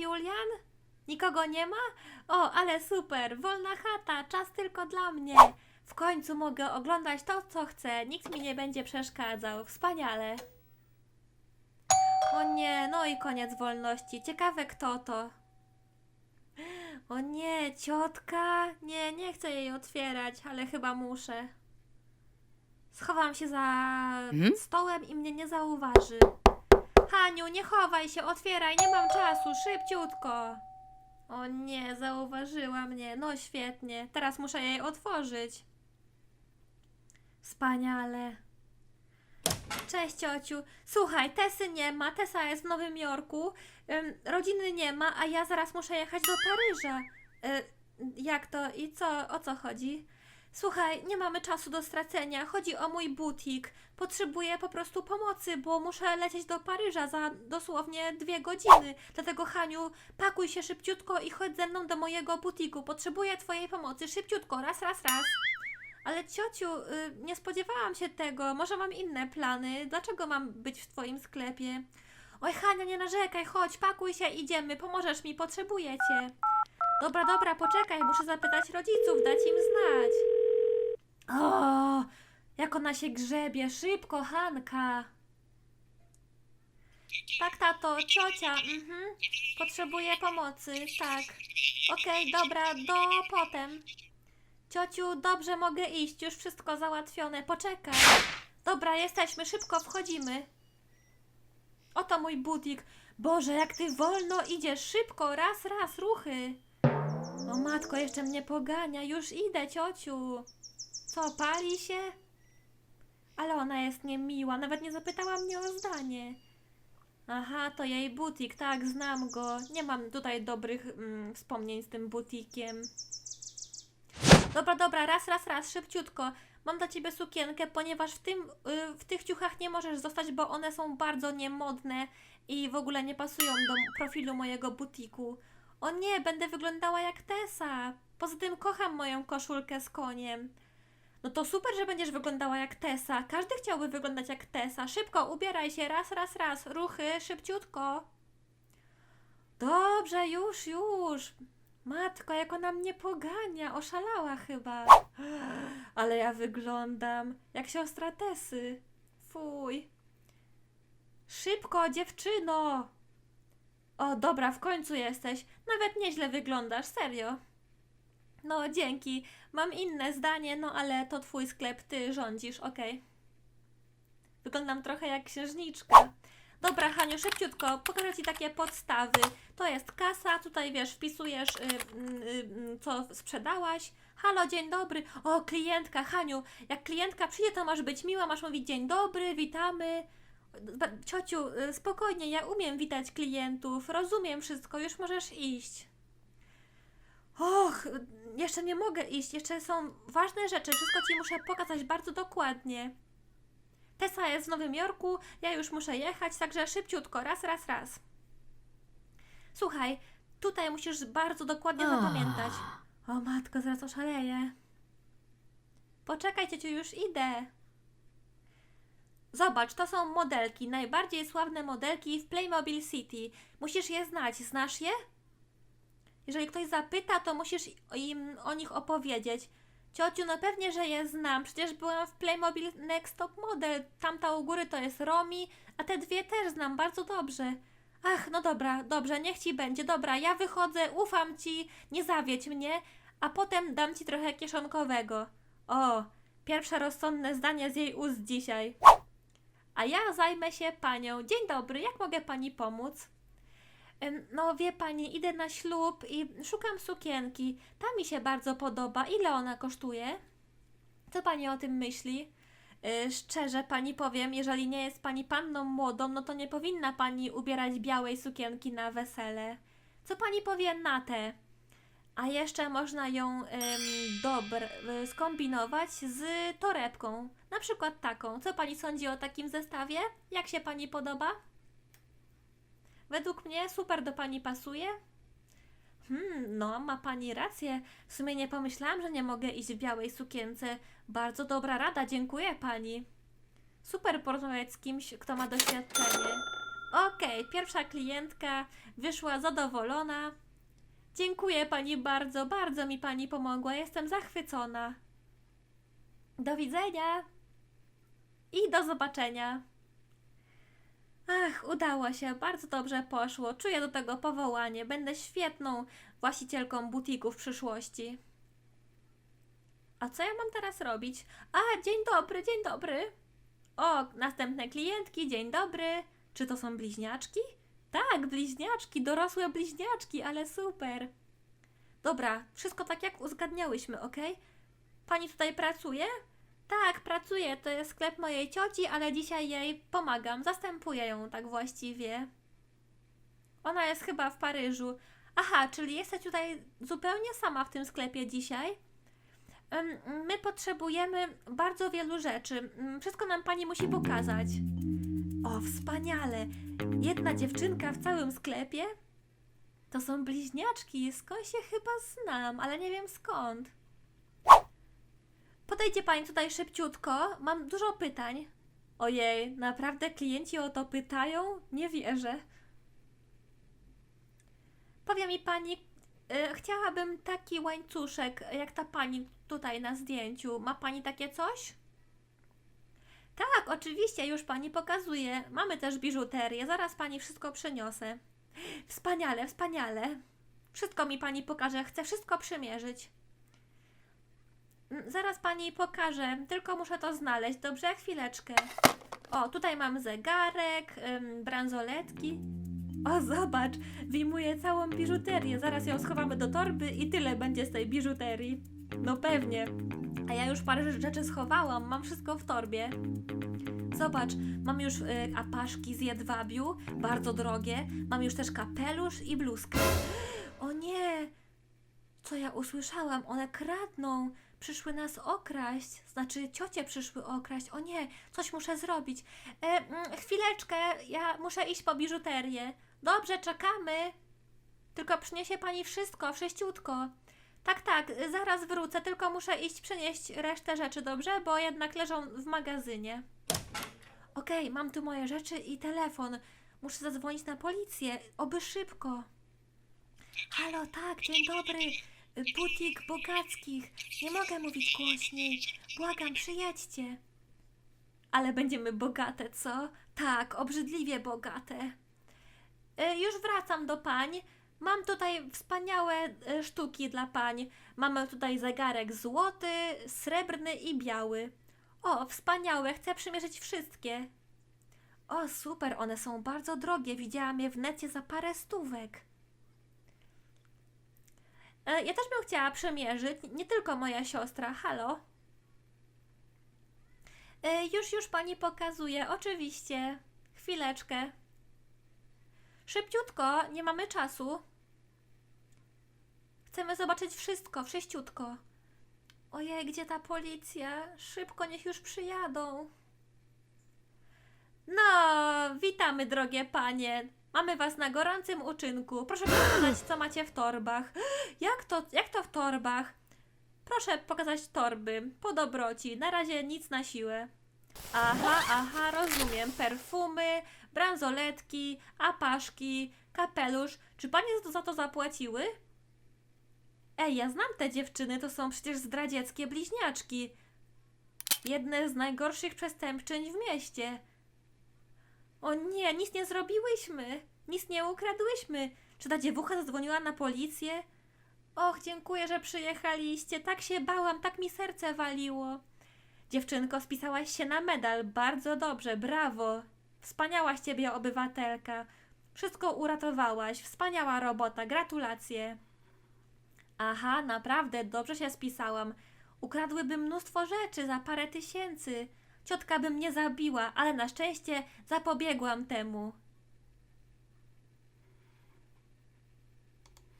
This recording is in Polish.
Julian? Nikogo nie ma? O, ale super, wolna chata, czas tylko dla mnie. W końcu mogę oglądać to, co chcę. Nikt mi nie będzie przeszkadzał. Wspaniale. O nie, no i koniec wolności. Ciekawe kto to. O nie, ciotka. Nie, nie chcę jej otwierać, ale chyba muszę. Schowam się za Hmm? stołem i mnie nie zauważy. Haniu, nie chowaj się, otwieraj, nie mam czasu, szybciutko. O nie, zauważyła mnie. No świetnie, teraz muszę jej otworzyć. Wspaniale. Cześć ciociu. Słuchaj, Tesy nie ma, Tesa jest w Nowym Jorku, ym, rodziny nie ma, a ja zaraz muszę jechać do Paryża. Y, jak to i co, o co chodzi? Słuchaj, nie mamy czasu do stracenia. Chodzi o mój butik. Potrzebuję po prostu pomocy, bo muszę lecieć do Paryża za dosłownie dwie godziny. Dlatego, Haniu, pakuj się szybciutko i chodź ze mną do mojego butiku. Potrzebuję Twojej pomocy. Szybciutko, raz, raz, raz. Ale ciociu, y, nie spodziewałam się tego. Może mam inne plany. Dlaczego mam być w Twoim sklepie? Oj, Hania, nie narzekaj, chodź, pakuj się, idziemy. Pomożesz mi, potrzebuję Cię. Dobra, dobra, poczekaj, muszę zapytać rodziców, dać im znać. O, jak ona się grzebie, szybko, Hanka. Tak, tato, ciocia, mhm. Potrzebuję pomocy, tak. Okej, dobra, do potem. Ciociu, dobrze mogę iść, już wszystko załatwione, poczekaj. Dobra, jesteśmy, szybko wchodzimy. Oto mój butik. Boże, jak ty wolno idziesz, szybko, raz, raz, ruchy. O matko, jeszcze mnie pogania, już idę, ciociu. Co, pali się? Ale ona jest niemiła, nawet nie zapytała mnie o zdanie. Aha, to jej butik, tak, znam go. Nie mam tutaj dobrych mm, wspomnień z tym butikiem. Dobra, dobra, raz, raz, raz, szybciutko. Mam dla ciebie sukienkę, ponieważ w, tym, y, w tych ciuchach nie możesz zostać, bo one są bardzo niemodne i w ogóle nie pasują do profilu mojego butiku. O nie, będę wyglądała jak Tessa. Poza tym kocham moją koszulkę z koniem. No to super, że będziesz wyglądała jak Tessa. Każdy chciałby wyglądać jak Tessa. Szybko, ubieraj się, raz, raz, raz. Ruchy, szybciutko. Dobrze, już, już. Matko, jak ona mnie pogania. Oszalała chyba. Ale ja wyglądam jak siostra Tesy. Fuj. Szybko, dziewczyno. O, dobra, w końcu jesteś. Nawet nieźle wyglądasz, serio. No, dzięki. Mam inne zdanie, no ale to twój sklep, ty rządzisz, okej. Wyglądam trochę jak księżniczka. Dobra, Haniu, szybciutko, pokażę Ci takie podstawy. To jest kasa, tutaj wiesz, wpisujesz, y, y, y, co sprzedałaś. Halo, dzień dobry. O, klientka, Haniu, jak klientka przyjdzie, to masz być miła, masz mówić dzień dobry, witamy. Ciociu, y, spokojnie, ja umiem witać klientów, rozumiem wszystko, już możesz iść. Och, jeszcze nie mogę iść, jeszcze są ważne rzeczy, wszystko Ci muszę pokazać bardzo dokładnie. Tessa jest w Nowym Jorku, ja już muszę jechać, także szybciutko, raz, raz, raz. Słuchaj, tutaj musisz bardzo dokładnie zapamiętać. O matko, zaraz oszaleję. Poczekaj, ciociu, już idę. Zobacz, to są modelki, najbardziej sławne modelki w Playmobil City. Musisz je znać, znasz je? Jeżeli ktoś zapyta, to musisz im o nich opowiedzieć. Ciociu, no pewnie, że je znam. Przecież byłam w Playmobil Next Top Model. Tamta u góry to jest Romi, a te dwie też znam bardzo dobrze. Ach, no dobra, dobrze, niech ci będzie. Dobra, ja wychodzę, ufam ci, nie zawiedź mnie, a potem dam ci trochę kieszonkowego. O, pierwsze rozsądne zdanie z jej ust dzisiaj. A ja zajmę się panią. Dzień dobry, jak mogę pani pomóc? No, wie pani, idę na ślub i szukam sukienki. Ta mi się bardzo podoba. Ile ona kosztuje? Co pani o tym myśli? Y, szczerze pani powiem, jeżeli nie jest pani panną młodą, no to nie powinna pani ubierać białej sukienki na wesele. Co pani powie na te? A jeszcze można ją ym, dobr, y, skombinować z torebką. Na przykład taką. Co pani sądzi o takim zestawie? Jak się pani podoba? Według mnie super do pani pasuje. Hmm, no, ma pani rację. W sumie nie pomyślałam, że nie mogę iść w białej sukience. Bardzo dobra rada, dziękuję pani. Super porozmawiać z kimś, kto ma doświadczenie. Okej, pierwsza klientka wyszła zadowolona. Dziękuję pani bardzo, bardzo mi pani pomogła. Jestem zachwycona. Do widzenia i do zobaczenia. Ach, udało się, bardzo dobrze poszło. Czuję do tego powołanie. Będę świetną właścicielką butiku w przyszłości. A co ja mam teraz robić? A, dzień dobry, dzień dobry. O, następne klientki, dzień dobry. Czy to są bliźniaczki? Tak, bliźniaczki, dorosłe bliźniaczki, ale super. Dobra, wszystko tak jak uzgadniałyśmy, ok? Pani tutaj pracuje? Tak, pracuję. To jest sklep mojej cioci, ale dzisiaj jej pomagam. Zastępuję ją tak właściwie. Ona jest chyba w Paryżu. Aha, czyli jesteś tutaj zupełnie sama w tym sklepie dzisiaj? My potrzebujemy bardzo wielu rzeczy. Mm, Wszystko nam pani musi pokazać. O, wspaniale! Jedna dziewczynka w całym sklepie? To są bliźniaczki, skąd się chyba znam, ale nie wiem skąd. Podejdzie pani tutaj szybciutko, mam dużo pytań. Ojej, naprawdę klienci o to pytają? Nie wierzę. Powie mi pani, y, chciałabym taki łańcuszek, jak ta pani tutaj na zdjęciu. Ma pani takie coś? Tak, oczywiście, już pani pokazuje. Mamy też biżuterię, zaraz pani wszystko przyniosę. Wspaniale, wspaniale. Wszystko mi pani pokaże, chcę wszystko przymierzyć. Mm, Zaraz pani pokażę, tylko muszę to znaleźć, dobrze? Chwileczkę. O, tutaj mam zegarek, ym, bransoletki. O, zobacz, wyjmuję całą biżuterię. Zaraz ją schowamy do torby i tyle będzie z tej biżuterii. No pewnie. A ja już parę rzeczy schowałam, mam wszystko w torbie. Zobacz, mam już y, apaszki z jedwabiu, bardzo drogie. Mam już też kapelusz i bluzkę. O nie! Co ja usłyszałam? One kradną. Przyszły nas okraść. Znaczy, ciocie przyszły okraść. O nie, coś muszę zrobić. E, mm, chwileczkę, ja muszę iść po biżuterię. Dobrze, czekamy. Tylko przyniesie pani wszystko, wszyściutko. Tak, tak, zaraz wrócę, tylko muszę iść przynieść resztę rzeczy, dobrze? Bo jednak leżą w magazynie. Okej, mam tu moje rzeczy i telefon. Muszę zadzwonić na policję, oby szybko. Halo, tak, dzień dobry. Butik Bogackich. Nie mogę mówić głośniej. Błagam, przyjedźcie. Ale będziemy bogate, co? Tak, obrzydliwie bogate. Y, Już wracam do pań. Mam tutaj wspaniałe y, sztuki dla pań. Mamy tutaj zegarek złoty, srebrny i biały. O, wspaniałe, chcę przymierzyć wszystkie. O, super, one są bardzo drogie. Widziałam je w necie za parę stówek. E, Ja też bym chciała przymierzyć, nie tylko moja siostra. Halo? E, Już, już pani pokazuje, oczywiście. Chwileczkę. Szybciutko, nie mamy czasu. Chcemy zobaczyć wszystko, wszyściutko. Ojej, gdzie ta policja? Szybko, niech już przyjadą. No, witamy, drogie panie. Mamy was na gorącym uczynku. Proszę pokazać, co macie w torbach. Jak to, jak to w torbach? Proszę pokazać torby. Po dobroci. Na razie nic na siłę. Aha, aha, rozumiem. Perfumy, bransoletki, apaszki, kapelusz. Czy panie za to, za to zapłaciły? Ej, ja znam te dziewczyny, to są przecież zdradzieckie bliźniaczki. Jedne z najgorszych przestępczyń w mieście. O nie, nic nie zrobiłyśmy. Nic nie ukradłyśmy. Czy ta dziewucha zadzwoniła na policję? Och, dziękuję, że przyjechaliście. Tak się bałam, tak mi serce waliło. Dziewczynko, spisałaś się na medal. Bardzo dobrze, brawo. Wspaniała z ciebie obywatelka. Wszystko uratowałaś. Wspaniała robota. Gratulacje. Aha, naprawdę, dobrze się spisałam. Ukradłyby mnóstwo rzeczy za parę tysięcy. Ciotka by mnie zabiła, ale na szczęście zapobiegłam temu.